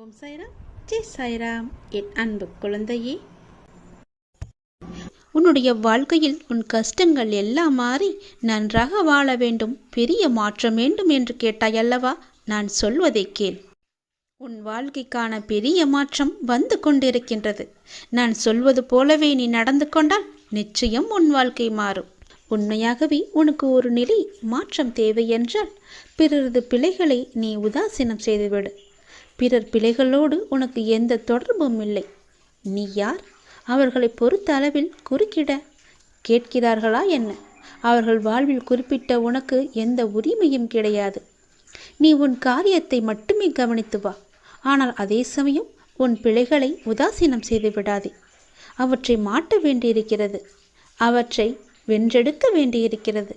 ஓம் சாய்ராம். ஜெய் சாய்ராம். என் அன்பு குழந்தையே. உன்னுடைய வாழ்க்கையில் உன் கஷ்டங்கள் எல்லாம் மாறி நன்றாக வாழ வேண்டும். பெரிய மாற்றம் வேண்டும் என்று கேட்டாய் அல்லவா? நான் சொல்வதை கேள். உன் வாழ்க்கைக்கான பெரிய மாற்றம் வந்து கொண்டிருக்கின்றது. நான் சொல்வது போலவே நீ நடந்து கொண்டால் நிச்சயம் உன் வாழ்க்கை மாறும். உண்மையாகவே உனக்கு ஒரு நிலை மாற்றம் தேவை என்றால் பிறரது பிழைகளை நீ உதாசீனம் செய்துவிடு. பிறர் பிழைகளோடு உனக்கு எந்த தொடர்பும் இல்லை. நீ யார்? அவர்களை பொறுத்த அளவில் குறுக்கிட. கேட்கிறார்களா என்ன? அவர்கள் வாழ்வில் குறிப்பிட்ட உனக்கு எந்த உரிமையும் கிடையாது. நீ உன் காரியத்தை மட்டுமே கவனித்து வா. ஆனால் அதே சமயம் உன் பிழைகளை உதாசீனம் செய்து விடாதே. அவற்றை மாட்ட வேண்டியிருக்கிறது. அவற்றை வென்றெடுக்க வேண்டியிருக்கிறது.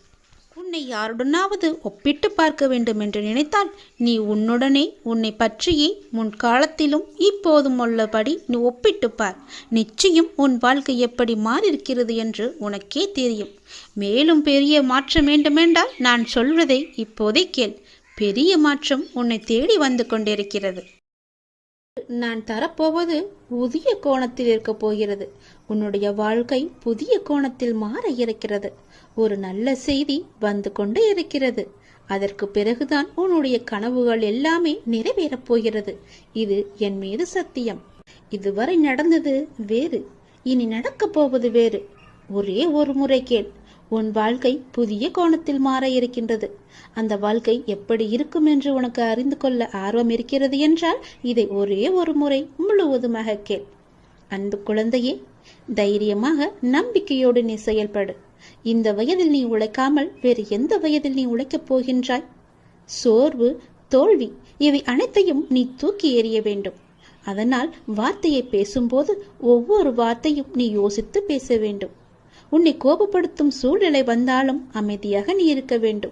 உன்னை யாருடனாவது ஒப்பிட்டு பார்க்க வேண்டும் என்று நினைத்தால் நீ உன்னுடனே உன்னை பற்றியே முன்காலத்திலும் இப்போதும் உள்ளபடி நீ ஒப்பிட்டு பார். நிச்சயம் உன் வாழ்க்கை எப்படி மாறியிருக்கிறது என்று உனக்கே தெரியும். மேலும் பெரிய மாற்றம் வேண்டுமென்றால் நான் சொல்வதை இப்போதே கேள். பெரிய மாற்றம் உன்னை தேடி வந்து கொண்டிருக்கிறது. நான் தரப்போவது புதிய கோணத்தில் இருக்கப் போகிறது. உன்னுடைய வாழ்க்கை புதிய கோணத்தில் மாற இருக்கிறது. ஒரு நல்ல செய்தி வந்து கொண்டு இருக்கிறது. அதற்கு பிறகுதான் உன்னுடைய கனவுகள் எல்லாமே நிறைவேறப் போகிறது. இது என் மீது சத்தியம். இதுவரை நடந்தது வேறு. இனி நடக்கப் போவது வேறு. ஒரே ஒரு முறை கேள். உன் வாழ்க்கை புதிய கோணத்தில் மாற இருக்கின்றது. அந்த வாழ்க்கை எப்படி இருக்கும் என்று உனக்கு அறிந்து கொள்ள ஆர்வம் இருக்கிறது என்றால் இதை ஒரே ஒரு முறை முழுவதுமாக கேள். அன்பு குழந்தையே தைரியமாக நம்பிக்கையோடு நீ செயல்படு. இந்த வயதில் நீ உழைக்காமல் வேறு எந்த வயதில் நீ உழைக்கப் போகின்றாய்? சோர்வு தோல்வி இவை அனைத்தையும் நீ தூக்கி எறிய வேண்டும். அதனால் வார்த்தையை பேசும்போது ஒவ்வொரு வார்த்தையும் நீ யோசித்து பேச வேண்டும். உன்னை கோபப்படுத்தும் சூழ்நிலை வந்தாலும் அமைதியாக நீ இருக்க வேண்டும்.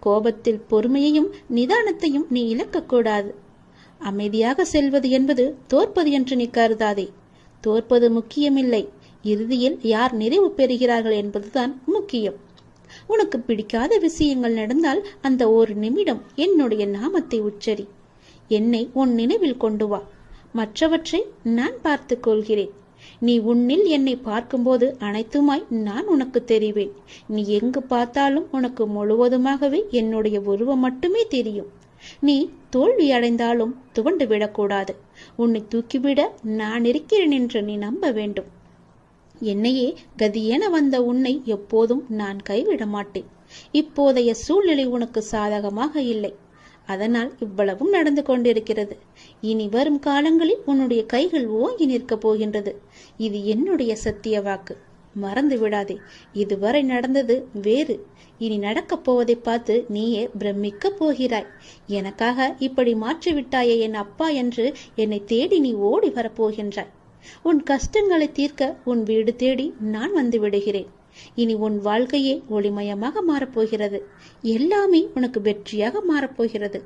கோபத்தில் பொறுமையையும் நிதானத்தையும் நீ இழக்கக்கூடாது அமைதியாக செல்வது என்பது தோற்பது என்று நீ கருதாதே. தோற்பது முக்கியமில்லை. இறுதியில் யார் நிறைவு பெறுகிறார்கள் என்பதுதான் முக்கியம். உனக்கு பிடிக்காத விஷயங்கள் நடந்தால் அந்த ஒரு நிமிடம் என்னுடைய நாமத்தை உச்சரி. என்னை உன் நினைவில் கொண்டு வா. மற்றவற்றை நான் பார்த்துக் கொள்கிறேன். நீ உன்னில் என்னை பார்க்கும்போது அனைத்துமாய் நான் உனக்கு தெரிவேன். நீ எங்கு பார்த்தாலும் உனக்கு முழுவதுமாகவே என்னுடைய உருவம் மட்டுமே தெரியும். நீ தோல்வி அடைந்தாலும் துவண்டு விடக்கூடாது. உன்னை தூக்கிவிட நான் இருக்கிறேன் என்று நீ நம்ப வேண்டும். என்னையே கதியென வந்த உன்னை எப்போதும் நான் கைவிட மாட்டேன் இப்போதைய சூழ்நிலை உனக்கு சாதகமாக இல்லை. அதனால் இவ்வளவும் நடந்து கொண்டிருக்கிறது. இனி வரும் காலங்களில் உன்னுடைய கைகள் ஓங்கி நிற்கப் போகின்றது. இது என்னுடைய சத்திய வாக்கு. மறந்து விடாதே. இதுவரை நடந்தது வேறு. இனி நடக்கப் போவதை பார்த்து நீயே பிரமிக்கப் போகிறாய். எனக்காக இப்படி மாற்றிவிட்டாயே என் அப்பா என்று என்னை தேடி நீ ஓடி வரப்போகின்றாய் உன் கஷ்டங்களை தீர்க்க உன் வீடு தேடி நான் வந்து விடுகிறேன். இனி உன் வாழ்க்கையே ஒளிமயமாக மாறப்போகிறது. எல்லாமே உனக்கு வெற்றியாக மாறப்போகிறது.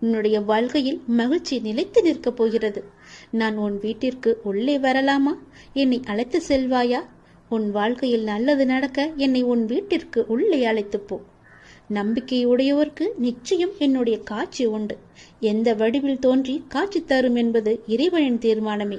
உன்னுடைய வாழ்க்கையில் மகிழ்ச்சி நிலைத்து நிற்கப் போகிறது. நான் உன் வீட்டிற்கு உள்ளே வரலாமா? என்னை அழைத்து செல்வாயா? உன் வாழ்க்கையில் நல்லது நடக்க என்னை உன் வீட்டிற்கு உள்ளே அழைத்து போ. நம்பிக்கையுடையவர்க்கு நிச்சயம் என்னுடைய காட்சி உண்டு. எந்த வடிவில் தோன்றி காட்சி தரும் என்பது இறைவனின் தீர்மானமே.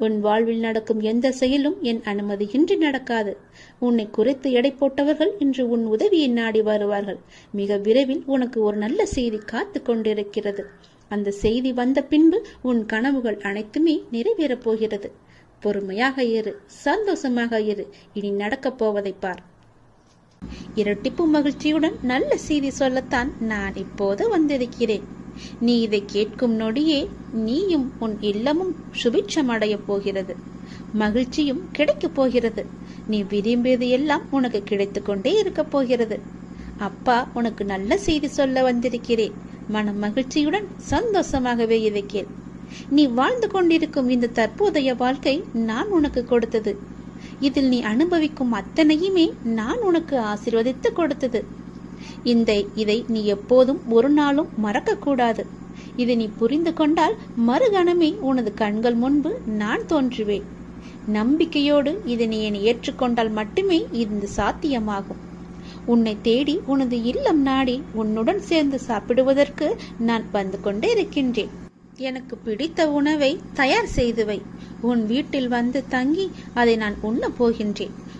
உன் வாழ்வில் நடக்கும் எந்த செயலும் என் அனுமதியின்றி நடக்காது. உன்னை குறைத்து எடை போட்டவர்கள் இன்று உன் உதவியை நாடி வருவார்கள். மிக விரைவில் உனக்கு ஒரு நல்ல செய்தி காத்து கொண்டிருக்கிறது. அந்த செய்தி வந்த பின்பு உன் கனவுகள் அனைத்துமே நிறைவேறப் போகிறது. பொறுமையாக இரு சந்தோஷமாக இரு. இனி நடக்கப் போவதை பார். இரட்டிப்பு மகிழ்ச்சியுடன் நல்ல செய்தி சொல்லத்தான் நான் இப்போது வந்திருக்கிறேன். நீ இதை கேட்கும் நொடியே நீயும் உன் இல்லமும் சுபிட்சமடையப் போகிறது. மகிழ்ச்சியும் கிடைக்கப் போகிறது. நீ விரும்பியது எல்லாம் உனக்கு கிடைத்து கொண்டே இருக்கப் போகிறது. அப்பா உனக்கு நல்ல செய்தி சொல்ல வந்திருக்கிறேன். மன மகிழ்ச்சியுடன் சந்தோஷமாகவே இதை கேள் நீ வாழ்ந்து கொண்டிருக்கும் இந்த தற்போதைய வாழ்க்கை நான் உனக்கு கொடுத்தது. இதில் நீ அனுபவிக்கும் அத்தனையுமே நான் உனக்கு ஆசிர்வதித்து கொடுத்தது. இந்த இதை நீ எப்போதும் ஒரு நாளும் மறக்கக்கூடாது. இதை நீ புரிந்து கொண்டால் மறுகணமே உனது கண்கள் முன்பு நான் தோன்றுவேன். நம்பிக்கையோடு இதை நீ என்னை ஏற்றுக்கொண்டால் மட்டுமே இது சாத்தியமாகும். உன்னை தேடி உனது இல்லம் நாடி உன்னுடன் சேர்ந்து சாப்பிடுவதற்கு நான் வந்து கொண்டே இருக்கின்றேன். எனக்கு பிடித்த உணவை தயார் செய்துவை உன் வீட்டில் வந்து தங்கி அதை நான் உண்ண போகின்றேன்.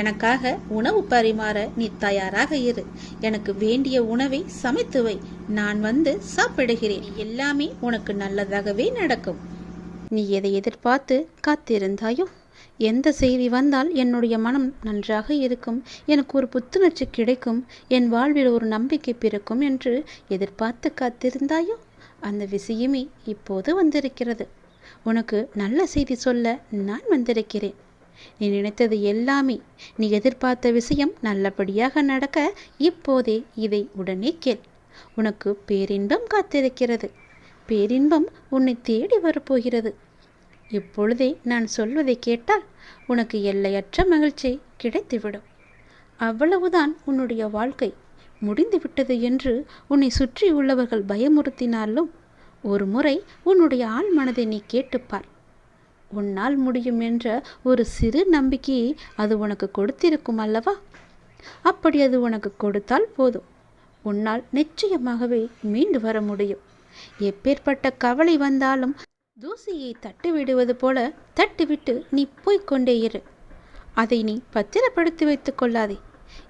எனக்காக உணவு பரிமாற நீ தயாராக இரு. எனக்கு வேண்டிய உணவை சமைத்து வை. நான் வந்து சாப்பிடுகிறேன். எல்லாமே உனக்கு நல்லதாகவே நடக்கும். நீ எதை எதிர்பார்த்து காத்திருந்தாயோ? எந்த செய்தி வந்தால் என்னுடைய மனம் நன்றாக இருக்கும். எனக்கு ஒரு புத்துணர்ச்சி கிடைக்கும். என் வாழ்வில் ஒரு நம்பிக்கை பிறக்கும் என்று எதிர்பார்த்து காத்திருந்தாயோ? அந்த விஷயமே இப்போது வந்திருக்கிறது. உனக்கு நல்ல செய்தி சொல்ல நான் வந்திருக்கிறேன். நீ நினைத்தது எல்லாமே. நீ எதிர்பார்த்த விஷயம் நல்லபடியாக நடக்க இப்போதே இதை உடனே கேள். உனக்கு பேரின்பம் காத்திருக்கிறது. பேரின்பம் உன்னை தேடி வரப்போகிறது. இப்பொழுதே நான் சொல்வதை கேட்டால் உனக்கு எல்லையற்ற மகிழ்ச்சி கிடைத்துவிடும். அவ்வளவுதான் உன்னுடைய வாழ்க்கை. முடிந்துவிட்டது என்று உன்னை சுற்றி உள்ளவர்கள் பயமுறுத்தினாலும் ஒரு முறை உன்னுடைய ஆள் மனதை நீ கேட்டுப்பார். உன்னால் முடியும் என்ற ஒரு சிறு நம்பிக்கையை அது உனக்கு கொடுத்திருக்கும் அல்லவா? அப்படி அது உனக்கு கொடுத்தால் போதும். உன்னால் நிச்சயமாகவே மீண்டு வர முடியும். எப்பேற்பட்ட கவலை வந்தாலும் தூசியை தட்டி விடுவது போல தட்டிவிட்டு நீ போய்க்கொண்டே இரு. அதை நீ பத்திரப்படுத்தி வைத்துக் கொள்ளாதே.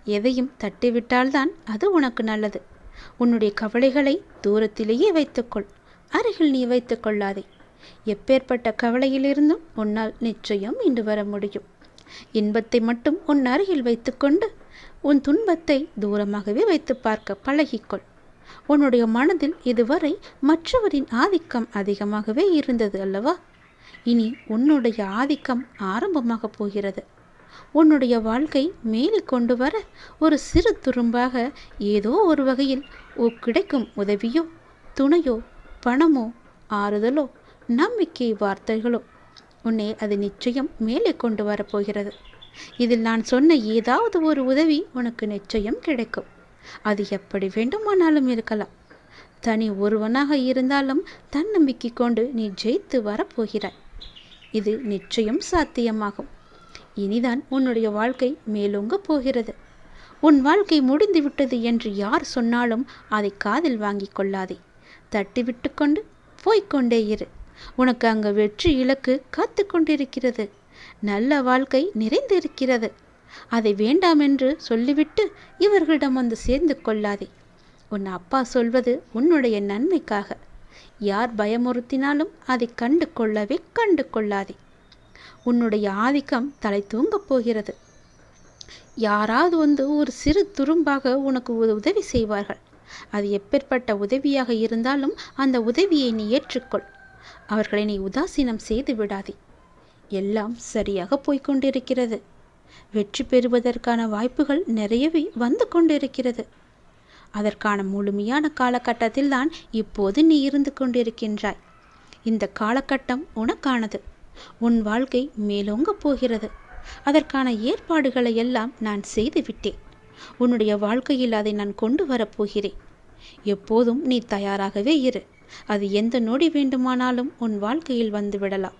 எதையும் தட்டிவிட்டால்தான் அது உனக்கு நல்லது. உன்னுடைய கவலைகளை தூரத்திலேயே வைத்துக்கொள் அருகில் நீ வைத்துக் கொள்ளாதே. எப்பேற்பட்ட கவலையிலிருந்தும் உன்னால் நிச்சயம் இன்று வர முடியும். இன்பத்தை மட்டும் உன் அருகில் வைத்துக்கொண்டு உன் துன்பத்தை தூரமாகவே வைத்து பார்க்க பழகிக்கொள். உன்னுடைய மனதில் இதுவரை மற்றவரின் ஆதிக்கம் அதிகமாகவே இருந்தது அல்லவா? இனி உன்னுடைய ஆதிக்கம் ஆரம்பமாக போகிறது. உன்னுடைய வாழ்க்கை மேலே கொண்டு வர ஒரு சிறு துரும்பாக ஏதோ ஒரு வகையில் ஓ கிடைக்கும் உதவியோ துணையோ பணமோ ஆறுதலோ நம்பிக்கை வார்த்தைகளும் உன்னை அது நிச்சயம் மேலே கொண்டு வரப்போகிறது. இதில் நான் சொன்ன ஏதாவது ஒரு உதவி உனக்கு நிச்சயம் கிடைக்கும். அது எப்படி வேண்டுமானாலும் இருக்கலாம். தனி ஒருவனாக இருந்தாலும் தன்னம்பிக்கை கொண்டு நீ ஜெயித்து வரப்போகிறாய். இது நிச்சயம் சாத்தியமாகும். இனிதான் உன்னுடைய வாழ்க்கை மேலோங்க போகிறது. உன் வாழ்க்கை முடிந்துவிட்டது என்று யார் சொன்னாலும் அதை காதில் வாங்கிக் கொள்ளாதே. தட்டிவிட்டு கொண்டு போய்க்கொண்டே இரு. உனக்கு அங்கு வெற்றி இலக்கு காத்து கொண்டிருக்கிறது. நல்ல வாழ்க்கை நிறைந்திருக்கிறது. அதை வேண்டாம் என்று சொல்லிவிட்டு இவர்களிடம் வந்து சேர்ந்து கொள்ளாதே. உன் அப்பா சொல்வது உன்னுடைய நன்மைக்காக. யார் பயமுறுத்தினாலும் அதை கண்டு கொள்ளவே கண்டு கொள்ளாதே. உன்னுடைய ஆதிக்கம் தலை தூங்கப் போகிறது. யாராவது வந்து ஒரு சிறு துரும்பாக உனக்கு உதவி செய்வார்கள். அது எப்பேற்பட்ட உதவியாக இருந்தாலும் அந்த உதவியை நீ ஏற்றுக்கொள். அவர்களை நீ உதாசீனம் செய்து விடாதே. எல்லாம் சரியாக போய்கொண்டிருக்கிறது வெற்றி பெறுவதற்கான வாய்ப்புகள் நிறையவே வந்து கொண்டிருக்கிறது. அதற்கான முழுமையான காலகட்டத்தில் தான் இப்போது நீ இருந்து கொண்டிருக்கின்றாய். இந்த காலகட்டம் உனக்கானது. உன் வாழ்க்கை மேலோங்கப் போகிறது. அதற்கான ஏற்பாடுகளை எல்லாம் நான் செய்துவிட்டேன் உன்னுடைய வாழ்க்கையில் அதை நான் கொண்டு வரப்போகிறேன் எப்போதும் நீ தயாராகவே இரு. அது எந்த நொடி வேண்டுமானாலும் உன் வாழ்க்கையில் வந்து விடலாம்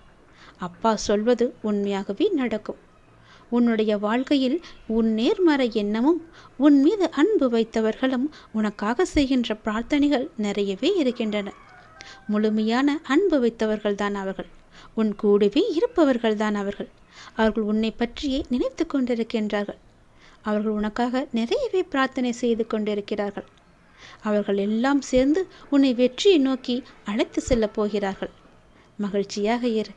அப்பா சொல்வது உண்மையாகவே நடக்கும். உன்னுடைய வாழ்க்கையில் உன் நேர்மறை எண்ணமும் உன் மீது அன்பு வைத்தவர்களும் உனக்காக செய்கின்ற பிரார்த்தனைகள் நிறையவே இருக்கின்றன. முழுமையான அன்பு வைத்தவர்கள்தான் அவர்கள். உன் கூடவே இருப்பவர்கள்தான் அவர்கள். அவர்கள் உன்னை பற்றியே நினைத்து கொண்டிருக்கின்றார்கள். அவர்கள் உனக்காக நிறையவே பிரார்த்தனை செய்து கொண்டிருக்கிறார்கள். அவர்கள் எல்லாம் சேர்ந்து உன்னை வெற்றியை நோக்கி அழைத்து செல்லப் போகிறார்கள். மகிழ்ச்சியாக இரு.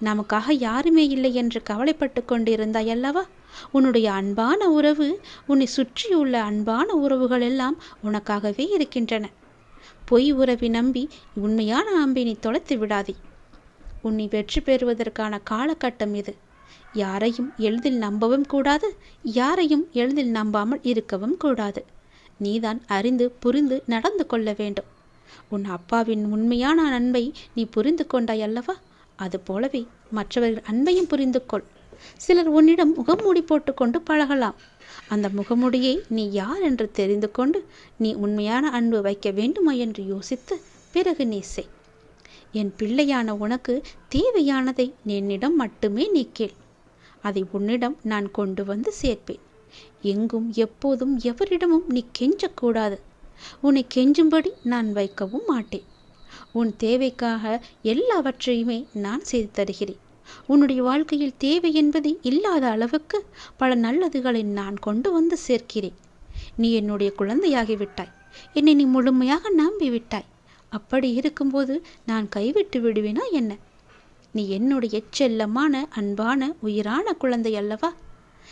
நமக்காக யாருமே இல்லை என்று கவலைப்பட்டு கொண்டிருந்தாய் அல்லவா? உன்னுடைய அன்பான உறவு உன்னை சுற்றியுள்ள அன்பான உறவுகள் எல்லாம் உனக்காகவே இருக்கின்றன. பொய் உறவி நம்பி உண்மையான அம்பினை தொலைத்து விடாதே. உன்னை வெற்றி பெறுவதற்கான காலகட்டம் இது. யாரையும் எளிதில் நம்பவும் கூடாது யாரையும் எளிதில் நம்பாமல் இருக்கவும் கூடாது. நீதான் அறிந்து புரிந்து நடந்து கொள்ள வேண்டும். உன் அப்பாவின் உண்மையான அன்பை நீ புரிந்து கொண்டாய் அல்லவா? அது போலவே மற்றவர்கள் அன்பையும் புரிந்து கொள். சிலர் உன்னிடம் முகமூடி போட்டுக்கொண்டு பழகலாம். அந்த முகமுடியை நீ யார் என்று தெரிந்து கொண்டு நீ உண்மையான அன்பு வைக்க வேண்டுமா என்று யோசித்து பிறகு நீ செய். என் பிள்ளையான உனக்கு தேவையானதை என்னிடம் மட்டுமே நீ கேள். அதை உன்னிடம் நான் கொண்டு வந்து சேர்ப்பேன். எங்கும் எப்போதும் எவரிடமும் நீ கெஞ்சக்கூடாது. உன்னை கெஞ்சும்படி நான் வைக்கவும் மாட்டேன். உன் தேவைக்காக எல்லாவற்றையுமே நான் செய்து தருகிறேன். உன்னுடைய வாழ்க்கையில் தேவை என்பது இல்லாத அளவுக்கு பல நல்லதுகளை நான் கொண்டு வந்து சேர்க்கிறேன். நீ என்னுடைய குழந்தையாகிவிட்டாய் என்னை நீ முழுமையாக நம்பி விட்டாய். அப்படி இருக்கும்போது நான் கைவிட்டு விடுவேனா என்ன? நீ என்னுடைய செல்லமான அன்பான உயிரான குழந்தை அல்லவா?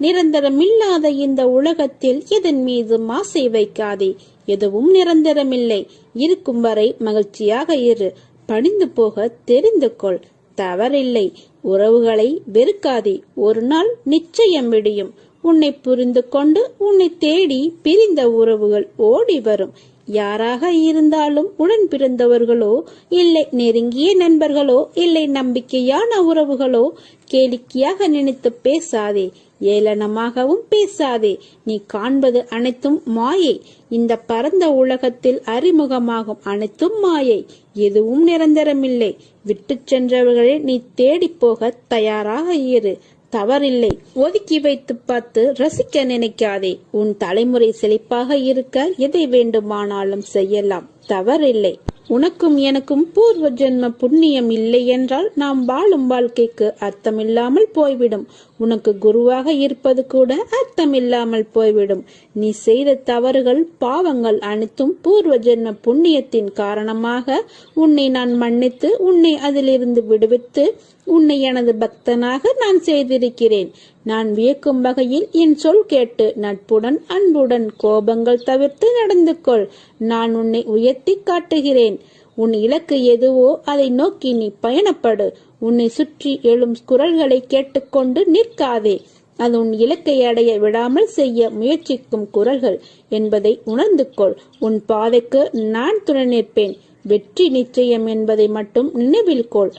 நிரந்தரமில்லாத இந்த உலகத்தில் எதன் மீது மாசை வைக்காதே? எதுவும் நிரந்தரமில்லை. இருக்கும் வரை மகிழ்ச்சியாக இரு. பணிந்து போக தெரிந்து கொள். தவறில்லை. உறவுகளை வெறுக்காதே. ஒரு நாள் நிச்சயம் விடியும். உன்னை புரிந்து கொண்டு உன்னை தேடி பிரிந்த உறவுகள் ஓடி வரும். யாராக இருந்தாலும் உடன் பிறந்தவர்களோ இல்லை நெருங்கிய நண்பர்களோ இல்லை நம்பிக்கையான உறவுகளோ கேளிக்கையாக நினைத்து பேசாதே. ஏளனமாகவும் பேசாதே. நீ காண்பது அனைத்தும் மாயை. இந்த பரந்த உலகத்தில் அறிமுகமாகும் அனைத்தும் மாயை. எதுவும் நிரந்தரமில்லை. விட்டு சென்றவர்களை நீ தேடிப் போக தயாராக இரு. தவறில்லை. ஒதுக்கி வைத்து பார்த்து ரசிக்க நினைக்காதே. உன் தலைமுறை செழிப்பாக இருக்க எதை வேண்டுமானாலும் செய்யலாம். தவறில்லை. உனக்கும் எனக்கும் பூர்வ ஜென்ம புண்ணியம் இல்லை என்றால் நாம் வாழும் வாழ்க்கைக்கு அர்த்தமில்லாமல் போய்விடும். உனக்கு குருவாக இருப்பது கூட அர்த்தமில்லாமல் போய்விடும். நீ செய்த தவறுகள் பாவங்கள் அனைத்தும் பூர்வ ஜென்ம புண்ணியத்தின் காரணமாக உன்னை நான் மன்னித்து உன்னை அதிலிருந்து விடுவித்து உன்னை எனது பக்தனாக நான் செய்திருக்கிறேன். நான் வியக்கும் வகையில் என் சொல் கேட்டு நட்புடன் அன்புடன் கோபங்கள் தவிர்த்து நடந்து கொள் நான் உன்னை உயர்த்தி காட்டுகிறேன். உன் இலக்கு எதுவோ அதை நோக்கி நீ பயணப்படு. உன்னை சுற்றி எழும் குரல்களை கேட்டுக்கொண்டு நிற்காதே. அது உன் இலக்கை அடைய விடாமல் செய்ய முயற்சிக்கும் குரல்கள் என்பதை உணர்ந்து கொள் உன் பாதைக்கு நான் துணை நிற்பேன். வெற்றி நிச்சயம் என்பதை மட்டும் நினைவில் கொள்.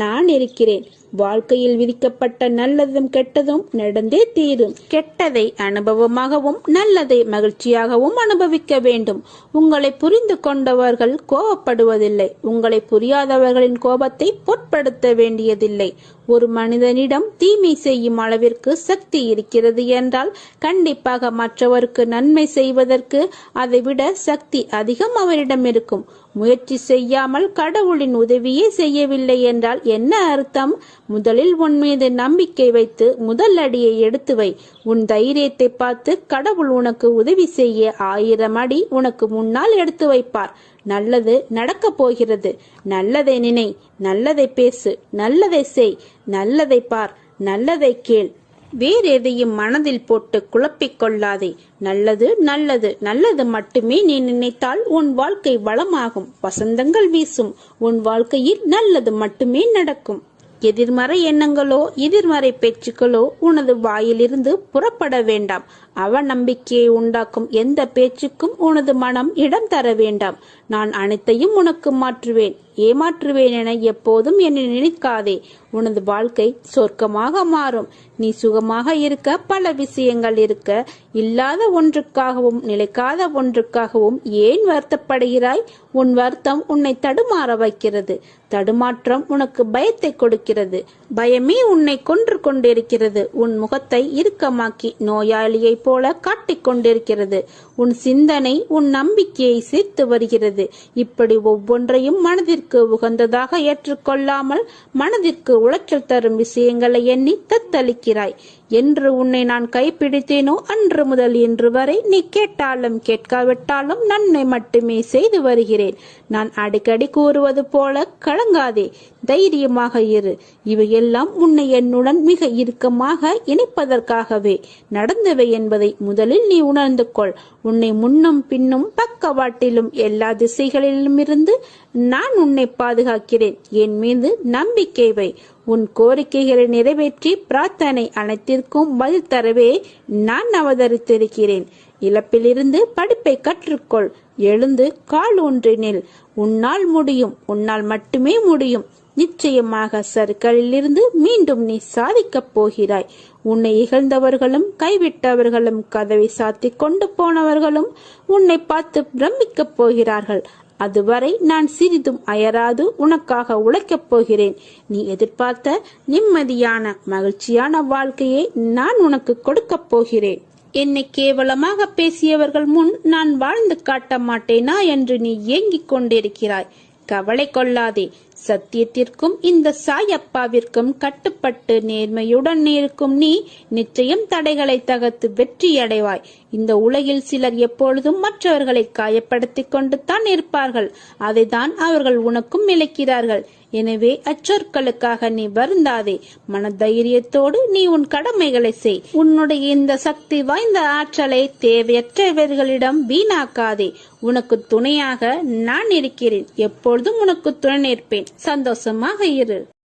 நான் இருக்கிறேன். வாழ்க்கையில் விதிக்கப்பட்ட நல்லதும் கெட்டதும் நடந்தே தீரும். கெட்டதை அனுபவமாகவும் நல்லதை மகிழ்ச்சியாகவும் அனுபவிக்க வேண்டும். உங்களை புரிந்து கொண்டவர்கள் கோபப்படுவதில்லை உங்களை புரியாதவர்களின் கோபத்தை பொருட்படுத்த வேண்டியதில்லை. ஒரு மனிதனிடம் தீமை செய்யும் அளவிற்கு சக்தி இருக்கிறது என்றால் கண்டிப்பாக மற்றவருக்கு நன்மை செய்வதற்கு அதைவிட சக்தி அதிகம் அவரிடம் இருக்கும். முயற்சி செய்யாமல் கடவுளின் உதவியே செய்யவில்லை என்றால் என்ன அர்த்தம்? முதலில் உன் மீது நம்பிக்கை வைத்து முதல் அடியை எடுத்து வை. உன் தைரியத்தை பார்த்து கடவுள் உனக்கு உதவி செய்ய ஆயிரம் அடி உனக்கு முன்னால் எடுத்து வைப்பார். நல்லது நடக்கப் போகிறது. நல்லதை நினை நல்லதை பேசு நல்லதை செய் நல்லதை பார் நல்லதை கேள். வேறு எதையும் மனதில் போட்டு குழப்பிக் கொள்ளாதே. நல்லது நல்லது நல்லது மட்டுமே நீ நினைத்தால் உன் வாழ்க்கை வளமாகும். வசந்தங்கள் வீசும். உன் வாழ்க்கையில் நல்லது மட்டுமே நடக்கும். எதிர்மறை எண்ணங்களோ எதிர்மறை பேச்சுக்களோ உனது வாயிலிருந்து புறப்பட வேண்டாம். அவநம்பிக்கையை உண்டாக்கும் எந்த பேச்சுக்கும் உனது மனம் இடம் தர வேண்டாம். நான் அனைத்தையும் உனக்கு மாற்றுவேன். ஏமாற்றுவேன் என எப்போதும் என்னை நினைக்காதே. உனது வாழ்க்கை சொர்க்கமாக மாறும். நீ சுகமாக இருக்க பல விஷயங்கள் இருக்க இல்லாத ஒன்றுக்காகவும் நிலைக்காத ஒன்றுக்காகவும் ஏன் வருத்தப்படுகிறாய்? உன் வருத்தம் உன்னை தடுமாற வைக்கிறது. தடுமாற்றம் உனக்கு பயத்தை கொடுக்கிறது. பயமே உன்னை கொன்று கொண்டிருக்கிறது. உன் முகத்தை இறுக்கமாக்கி நோயாளியை போல காட்டிக் கொண்டிருக்கிறது உன் சிந்தனை உன் நம்பிக்கையை சேர்த்து வருகிறது. இப்படி ஒவ்வொன்றையும் மனதிற்கு உகந்ததாக ஏற்றுக்கொள்ளாமல் மனதிற்கு உளைச்சல் தரும் விஷயங்களை எண்ணி தத்தளிக்கிறாய். என்று உன்னை நான் கைப்பிடித்தேனோ அன்று முதல் இன்று வரை நீ கேட்டாலும் கேட்காவிட்டாலும் நன்மை மட்டுமே செய்து வருகிறேன். நான் அடிக்கடி கூறுவது போல கலங்காதே தைரியமாக இரு. இவையெல்லாம் உன்னை என்னுடன் மிக இறுக்கமாக இணைப்பதற்காகவே. நடந்தவை என்பதை முதலில் நீ உணர்ந்து கொள். உன்னை முன்னும் பின்னும் பக்கவாட்டிலும் எல்லா திசைகளிலும் இருந்து நான் உன்னை பாதுகாக்கிறேன். என் மீது நம்பிக்கை வை. உன் கோரிக்கைகளை நிறைவேற்றி பிரார்த்தனை அனைத்திற்கும் பதில் தரவே நான் அவதரித்திருக்கிறேன். இழப்பிலிருந்து படிப்பை கற்றுக்கொள். எழுந்து கால் ஊன்றினில் உன்னால் முடியும். உன்னால் மட்டுமே முடியும். நிச்சயமாக சருக்களிலிருந்து மீண்டும் நீ சாதிக்கப் போகிறாய். உன்னை இகழ்ந்தவர்களும் கைவிட்டவர்களும் கதவை சாத்தி கொண்டு போனவர்களும் உன்னை பார்த்து பிரமிக்கப் போகிறார்கள். அதுவரை நான் சிறிதும் அயராது உனக்காக உழைக்கப் போகிறேன். நீ எதிர்பார்த்த நிம்மதியான மகிழ்ச்சியான வாழ்க்கையை நான் உனக்கு கொடுக்கப் போகிறேன். என்னை கேவலமாக பேசியவர்கள் முன் நான் வாழ்ந்து காட்ட மாட்டேனா என்று நீ ஏங்கிக் கொண்டிருக்கிறாய். கவலை கொள்ளாதே. சத்தியத்திற்கும் இந்த சாய் அப்பாவிற்கும் கட்டுப்பட்டு நேர்மையுடன் இருக்கும் நீ நிச்சயம் தடைகளை தகர்த்து வெற்றி அடைவாய் இந்த உலகில் சிலர் எப்பொழுதும் மற்றவர்களை காயப்படுத்திக் கொண்டு தான் இருப்பார்கள். அதைதான் அவர்கள் உனக்கும் இழைக்கிறார்கள். எனவே அச்சொற்களுக்காக நீ வருந்தாதே. மன தைரியத்தோடு நீ உன் கடமைகளை செய். உன்னுடைய இந்த சக்தி வாய்ந்த ஆற்றலை தேவையற்றவர்களிடம் வீணாக்காதே. உனக்கு துணையாக நான் இருக்கிறேன். எப்பொழுதும் உனக்கு துணை நிற்பேன். சந்தோஷமாக இரு.